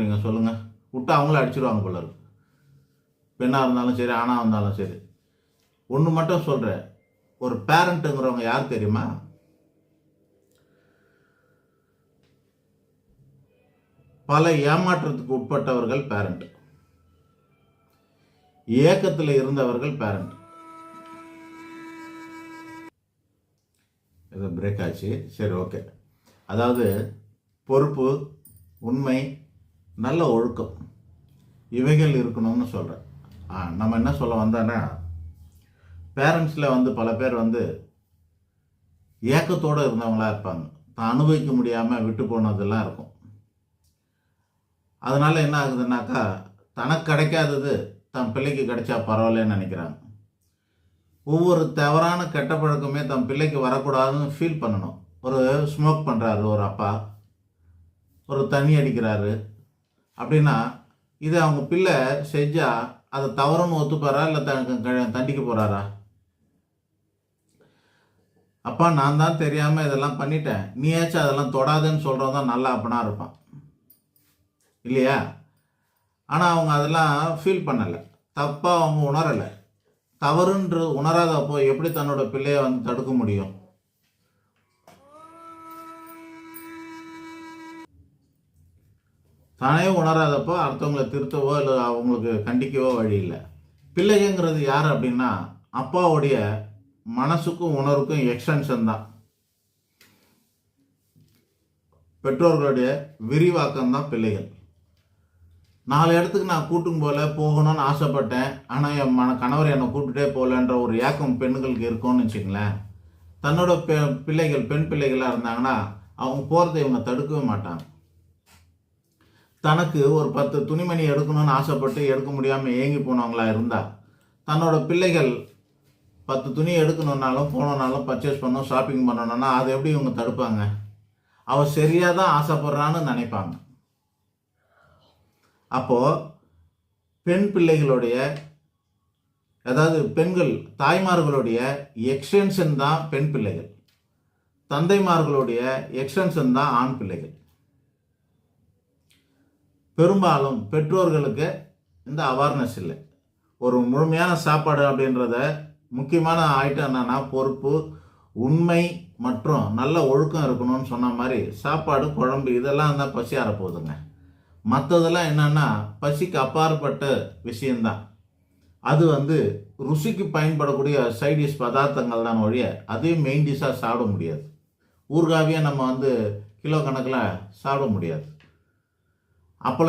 விட்டுறீங்க சொல்லுங்கள் விட்டு அவங்கள அடிச்சிருவாங்க போல இருக்கு. பெண்ணாக இருந்தாலும் சரி ஆணாக இருந்தாலும் சரி. ஒன்று மட்டும் சொல்கிறேன் ஒரு பேரண்ட்டுங்கிறவங்க யார் தெரியுமா? பல ஏமாற்றத்துக்கு உட்பட்டவர்கள் பேரண்ட். ஏக்கத்தில் இருந்தவர்கள் பேரண்ட். இது பிரேக் ஆச்சு. சரி ஓகே அதாவது பொறுப்பு உண்மை நல்ல ஒழுக்கம். இவைகள் இருக்கணும்னு சொல்கிறேன் நம்ம என்ன சொல்ல வந்தோன்னா பேரண்ட்ஸில் வந்து பல பேர் வந்து ஏக்கத்தோடு இருந்தவங்களா இருப்பாங்க. தான் அனுபவிக்க முடியாமல் விட்டு போனதெல்லாம் இருக்கும். அதனால் என்ன ஆகுதுன்னாக்கா தனக்கு கிடைக்காதது தன் பிள்ளைக்கு கிடைச்சா பரவாயில்லன்னு நினைக்கிறாங்க. ஒவ்வொரு தவறான கெட்ட பழக்கமே தன் பிள்ளைக்கு வரக்கூடாதுன்னு ஃபீல் பண்ணணும். ஒரு ஸ்மோக் பண்ணுறாரு ஒரு அப்பா. ஒரு தண்ணி அடிக்கிறாரு. அப்படின்னா இது அவங்க பிள்ளை செஞ்சால் அதை தவறுன்னு ஒத்துப்பாரா இல்லை த தண்டிக்க போகிறாரா அப்பா நான் தான் தெரியாமல் இதெல்லாம் பண்ணிட்டேன். நீயாச்சும் அதெல்லாம் தொடாதுன்னு சொல்கிறவன் தான் நல்ல அப்பனாக இருப்பான். இல்லையா? ஆனால் அவங்க அதெல்லாம் ஃபீல் பண்ணலை. தப்பாக அவங்க உணரலை. தவறுன்ற உணராதப்போ எப்படி தன்னோட பிள்ளையை வந்து தடுக்க முடியும்? தானே உணராதப்போ அடுத்தவங்களை திருத்தவோ இல்லை அவங்களுக்கு கண்டிக்கவோ வழி இல்லை. பிள்ளைங்கிறது யார் அப்படின்னா அப்பாவுடைய மனசுக்கும் உணர்வுக்கும் எக்ஸ்டென்ஷன் தான். பெற்றோர்களுடைய விரிவாக்கம் தான் பிள்ளைகள். நாலு இடத்துக்கு நான் கூட்டும் போல போகணும்னு ஆசைப்பட்டேன். ஆனால் என் மன கணவர் என்னை கூப்பிட்டுட்டே போகலன்ற ஒரு ஏக்கம் பெண்களுக்கு இருக்கும்னு வச்சுங்களேன் தன்னோட பெ பிள்ளைகள் பெண் பிள்ளைகளாக இருந்தாங்கன்னா அவங்க போகிறத இவங்க தடுக்கவே மாட்டாங்க. தனக்கு ஒரு பத்து துணிமணி எடுக்கணும்னு ஆசைப்பட்டு எடுக்க முடியாமல் ஏங்கி போனவங்களா இருந்தால் தன்னோட பிள்ளைகள் பத்து துணி எடுக்கணுன்னாலும் போனோன்னாலும் பர்ச்சேஸ் பண்ணணும் ஷாப்பிங் பண்ணணும்னா அதை எப்படி இவங்க தடுப்பாங்க? அவள் சரியாக தான் ஆசைப்படுறான்னு நினைப்பாங்க. அப்போது பெண் பிள்ளைகளுடைய அதாவது பெண்கள் தாய்மார்களுடைய எக்ஸ்டென்ஷன் தான் பெண் பிள்ளைகள். தந்தைமார்களுடைய எக்ஸ்டென்ஷன் தான் ஆண் பிள்ளைகள். பெரும்பாலும் பெற்றோர்களுக்கு இந்த அவேர்னஸ் இல்லை. ஒரு முழுமையான சாப்பாடு அப்படின்றத முக்கியமான ஐட்டம் என்னென்னா பொறுப்பு உண்மை மற்றும் நல்ல ஒழுக்கம் இருக்கணும்னு சொன்ன மாதிரி சாப்பாடு குழம்பு இதெல்லாம் தான் பசி போகுதுங்க மற்றதெல்லாம் என்னென்னா பசிக்கு அப்பாற்பட்ட விஷயந்தான் அது வந்து ருசிக்கு பயன்படக்கூடிய சைடிஷ் பதார்த்தங்கள் தான் ஒழிய அதையும் மெயின் டிஷ்ஷாக சாப்பிட முடியாது. ஊறுகாவியே நம்ம வந்து கிலோ கணக்கில் சாப்பிட முடியாது. அப்போ